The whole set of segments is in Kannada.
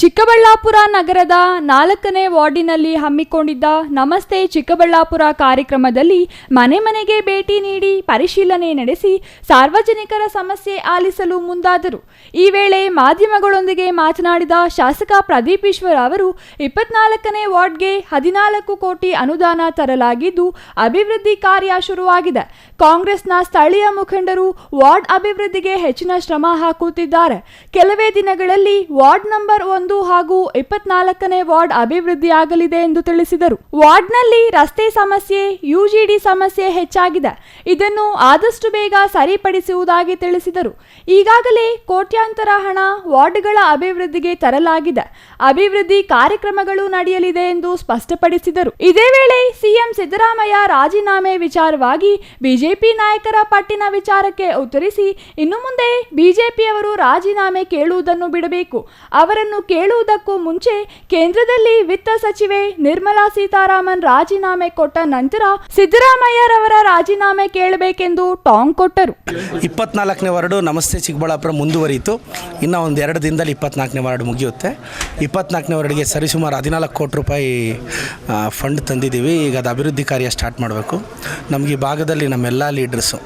ಚಿಕ್ಕಬಳ್ಳಾಪುರ ನಗರದ ನಾಲ್ಕನೇ ವಾರ್ಡಿನಲ್ಲಿ ಹಮ್ಮಿಕೊಂಡಿದ್ದ ನಮಸ್ತೆ ಚಿಕ್ಕಬಳ್ಳಾಪುರ ಕಾರ್ಯಕ್ರಮದಲ್ಲಿ ಮನೆ ಮನೆಗೆ ಭೇಟಿ ನೀಡಿ ಪರಿಶೀಲನೆ ನಡೆಸಿ ಸಾರ್ವಜನಿಕರ ಸಮಸ್ಯೆ ಆಲಿಸಲು ಮುಂದಾದರು. ಈ ವೇಳೆ ಮಾಧ್ಯಮಗಳೊಂದಿಗೆ ಮಾತನಾಡಿದ ಶಾಸಕ ಪ್ರದೀಪ್ ಈಶ್ವರ್ ಅವರು, ಇಪ್ಪತ್ನಾಲ್ಕನೇ ವಾರ್ಡ್ಗೆ ಹದಿನಾಲ್ಕು ಕೋಟಿ ಅನುದಾನ ತರಲಾಗಿದ್ದು ಅಭಿವೃದ್ಧಿ ಕಾರ್ಯ ಶುರುವಾಗಿದೆ. ಕಾಂಗ್ರೆಸ್ನ ಸ್ಥಳೀಯ ಮುಖಂಡರು ವಾರ್ಡ್ ಅಭಿವೃದ್ಧಿಗೆ ಹೆಚ್ಚಿನ ಶ್ರಮ ಹಾಕುತ್ತಿದ್ದಾರೆ. ಕೆಲವೇ ದಿನಗಳಲ್ಲಿ ವಾರ್ಡ್ ನಂಬರ್ ಒಂದು ಹಾಗೂ ಇಪ್ಪತ್ನಾಲ್ಕನೇ ವಾರ್ಡ್ ಅಭಿವೃದ್ಧಿಯಾಗಲಿದೆ ಎಂದು ತಿಳಿಸಿದರು. ವಾರ್ಡ್ನಲ್ಲಿ ರಸ್ತೆ ಸಮಸ್ಯೆ, ಯುಜಿಡಿ ಸಮಸ್ಯೆ ಹೆಚ್ಚಾಗಿದೆ. ಇದನ್ನು ಆದಷ್ಟು ಬೇಗ ಸರಿಪಡಿಸುವುದಾಗಿ ತಿಳಿಸಿದರು. ಈಗಾಗಲೇ ಕೋಟ್ಯಾಂತರ ಹಣ ವಾರ್ಡ್ಗಳ ಅಭಿವೃದ್ಧಿಗೆ ತರಲಾಗಿದೆ. ಅಭಿವೃದ್ಧಿ ಕಾರ್ಯಕ್ರಮಗಳು ನಡೆಯಲಿದೆ ಎಂದು ಸ್ಪಷ್ಟಪಡಿಸಿದರು. ಇದೇ ವೇಳೆ ಸಿಎಂ ಸಿದ್ದರಾಮಯ್ಯ ರಾಜೀನಾಮೆ ವಿಚಾರವಾಗಿ ಬಿಜೆಪಿ ನಾಯಕರ ಪಟ್ಟಿನ ವಿಚಾರಕ್ಕೆ ಉತ್ತರಿಸಿ, ಇನ್ನು ಮುಂದೆ ಬಿಜೆಪಿಯವರು ರಾಜೀನಾಮೆ ಕೇಳುವುದನ್ನು ಬಿಡಬೇಕು. ಅವರನ್ನು ಕೇಳುವುದಕ್ಕೂ ಮುಂಚೆ ಕೇಂದ್ರದಲ್ಲಿ ವಿತ್ತ ಸಚಿವೆ ನಿರ್ಮಲಾ ಸೀತಾರಾಮನ್ ರಾಜೀನಾಮೆ ಕೊಟ್ಟ ನಂತರ ಸಿದ್ದರಾಮಯ್ಯರವರ ರಾಜೀನಾಮೆ ಕೇಳಬೇಕೆಂದು ಟಾಂಗ್ ಕೊಟ್ಟರು. ಇಪ್ಪತ್ನಾಲ್ಕನೇ ವಾರ್ಡು ನಮಸ್ತೆ ಚಿಕ್ಕಬಳ್ಳಾಪುರ ಮುಂದುವರಿಯಿತು. ಇನ್ನು ಒಂದು ಎರಡು ದಿನದಲ್ಲಿ ಇಪ್ಪತ್ನಾಲ್ಕನೇ ವಾರ್ಡ್ ಮುಗಿಯುತ್ತೆ. ಇಪ್ಪತ್ನಾಲ್ಕನೇ ವಾರ್ಡ್ಗೆ ಸರಿಸುಮಾರು ಹದಿನಾಲ್ಕು ಕೋಟಿ ರೂಪಾಯಿ ಫಂಡ್ ತಂದಿದ್ದೀವಿ. ಈಗ ಅದು ಅಭಿವೃದ್ಧಿ ಕಾರ್ಯ ಸ್ಟಾರ್ಟ್ ಮಾಡಬೇಕು. ನಮಗೆ ಈ ಭಾಗದಲ್ಲಿ ನಮ್ಮೆಲ್ಲ ಲೀಡ್ರಸ್ಸು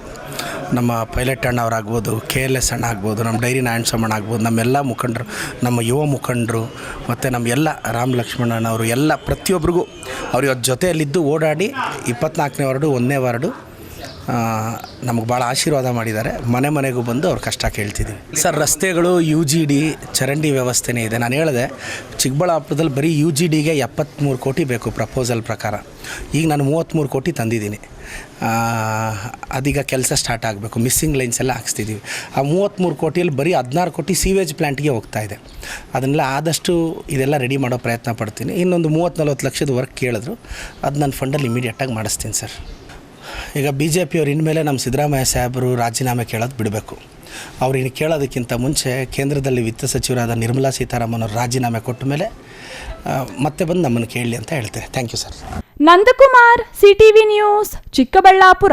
ನಮ್ಮ ಪೈಲಟ್ ಅಣ್ಣವರಾಗ್ಬೋದು ಕೆ ಎಲ್ ಎಸ್ ಅಣ್ಣ ಆಗ್ಬೋದು, ನಮ್ಮ ಡೈರಿ ನಾರಾಯಣ ಸೋಮಣ್ಣ ಆಗ್ಬೋದು, ನಮ್ಮೆಲ್ಲ ಮುಖಂಡರು, ನಮ್ಮ ಯುವ ಮುಖಂಡರು, ಮತ್ತು ನಮ್ಮ ಎಲ್ಲ ರಾಮ್ ಅಣ್ಣವರು ಎಲ್ಲ ಪ್ರತಿಯೊಬ್ಬರಿಗೂ ಅವ್ರ ಜೊತೆಯಲ್ಲಿದ್ದು ಓಡಾಡಿ ಇಪ್ಪತ್ನಾಲ್ಕನೇ ವಾರ್ಡು, ಒಂದನೇ ವಾರ್ಡು ನಮಗೆ ಭಾಳ ಆಶೀರ್ವಾದ ಮಾಡಿದ್ದಾರೆ. ಮನೆ ಮನೆಗೂ ಬಂದು ಅವ್ರ ಕಷ್ಟ ಕೇಳ್ತಿದ್ದೀವಿ ಸರ್, ರಸ್ತೆಗಳು ಯು ಜಿ ಡಿ ಚರಂಡಿ ವ್ಯವಸ್ಥೆನೇ ಇದೆ. ನಾನು ಹೇಳಿದೆ, ಚಿಕ್ಕಬಳ್ಳಾಪುರದಲ್ಲಿ ಬರೀ ಯು ಜಿ ಡಿಗೆ ಎಪ್ಪತ್ತ್ಮೂರು ಕೋಟಿ ಬೇಕು ಪ್ರಪೋಸಲ್ ಪ್ರಕಾರ. ಈಗ ನಾನು ಮೂವತ್ತ್ಮೂರು ಕೋಟಿ ತಂದಿದ್ದೀನಿ. ಅದೀಗ ಕೆಲಸ ಸ್ಟಾರ್ಟ್ ಆಗಬೇಕು. ಮಿಸ್ಸಿಂಗ್ ಲೈನ್ಸ್ ಎಲ್ಲ ಹಾಕ್ಸ್ತಿದ್ದೀವಿ ಆ ಮೂವತ್ತ್ಮೂರು ಕೋಟಿಯಲ್ಲಿ ಬರೀ ಹದಿನಾರು ಕೋಟಿ ಸೀವೇಜ್ ಪ್ಲ್ಯಾಂಟ್ಗೆ ಹೋಗ್ತಾ ಇದೆ. ಅದನ್ನೆಲ್ಲ ಆದಷ್ಟು ಇದೆಲ್ಲ ರೆಡಿ ಮಾಡೋ ಪ್ರಯತ್ನ ಪಡ್ತೀನಿ. ಇನ್ನೊಂದು ಮೂವತ್ತು ನಲ್ವತ್ತು ಲಕ್ಷದ ವರ್ಕ್ ಕೇಳಿದ್ರು. ಅದು ನನ್ನ ಫಂಡಲ್ಲಿ ಇಮಿಡಿಯೇಟಾಗಿ ಮಾಡಿಸ್ತೀನಿ ಸರ್ ಈಗ ಬಿ ಜೆ ಪಿಯವ್ರು ಇನ್ಮೇಲೆ ನಮ್ಮ ಸಿದ್ದರಾಮಯ್ಯ ಸಾಹೇಬರು ರಾಜೀನಾಮೆ ಕೇಳೋದು ಬಿಡಬೇಕು. ಅವ್ರು ಇನ್ನು ಕೇಳೋದಕ್ಕಿಂತ ಮುಂಚೆ ಕೇಂದ್ರದಲ್ಲಿ ವಿತ್ತ ಸಚಿವರಾದ ನಿರ್ಮಲಾ ಸೀತಾರಾಮನ್ ಅವರು ರಾಜೀನಾಮೆ ಕೊಟ್ಟ ಮೇಲೆ ಮತ್ತೆ ಬಂದು ನಮ್ಮನ್ನು ಕೇಳಲಿ ಅಂತ ಹೇಳ್ತೇನೆ. Thank you sir Nandakumar CTV news Chikkaballapur.